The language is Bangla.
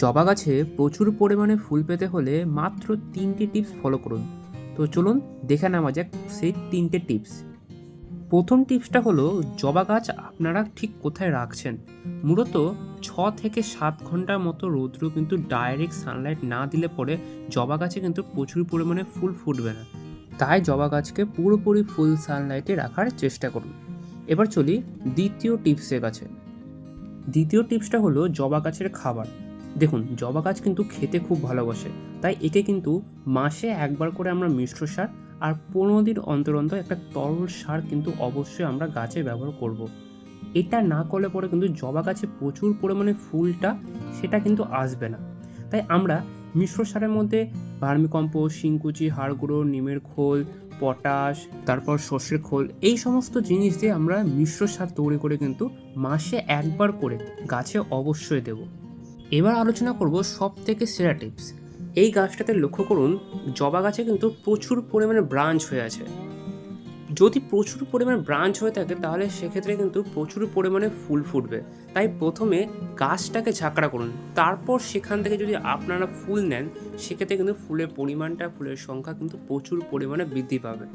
জবা গাছে প্রচুর পরিমাণে ফুল পেতে হলে মাত্র তিনটে টিপস ফলো করুন। তো চলুন, দেখে নেওয়া যাক সেই তিনটে টিপস। প্রথম টিপসটা হলো, জবা গাছ আপনারা ঠিক কোথায় রাখছেন? মূলত ছ থেকে সাত ঘণ্টার মতো রৌদ্র কিন্তু ডাইরেক্ট সানলাইট না দিলে পরে জবা গাছে কিন্তু প্রচুর পরিমাণে ফুল ফুটবে না। তাই জবা গাছকে পুরোপুরি ফুল সানলাইটে রাখার চেষ্টা করুন। এবার চলি দ্বিতীয় টিপসের কাছে। দ্বিতীয় টিপসটা হলো জবা গাছের খাবার। দেখুন, জবা গাছ কিন্তু খেতে খুব ভালোবাসে। তাই একে কিন্তু মাসে একবার করে আমরা মিশ্র সার আর পনেরো দিন অন্তর অন্তর একটা তরল সার কিন্তু অবশ্যই আমরা গাছে ব্যবহার করব। এটা না করলে পরে কিন্তু জবা গাছে প্রচুর পরিমাণে ফুলটা, সেটা কিন্তু আসবে না। তাই আমরা মিশ্র সারের মধ্যে ভার্মিকম্পোস্ট, শিংকুচি হাড় গুঁড়ো নিমের খোল, পটাশ, তারপর সর্ষের খোল, এই সমস্ত জিনিস দিয়ে আমরা মিশ্র সার তৈরি করে কিন্তু মাসে একবার করে গাছে অবশ্যই দেব। এবার আলোচনা করব সব থেকে সেরা টিপস। এই গাছটাতে লক্ষ্য করুন, জবা গাছে কিন্তু প্রচুর পরিমাণে ব্রাঞ্চ হয়ে আছে। যদি প্রচুর পরিমাণে ব্রাঞ্চ হয়ে থাকে, তাহলে সেক্ষেত্রে কিন্তু প্রচুর পরিমাণে ফুল ফুটবে। তাই প্রথমে গাছটাকে ঝাঁকড়া করুন। তারপর সেখান থেকে যদি আপনারা ফুল নেন, সেক্ষেত্রে কিন্তু ফুলের পরিমাণটা, ফুলের সংখ্যা কিন্তু প্রচুর পরিমাণে বৃদ্ধি পাবে।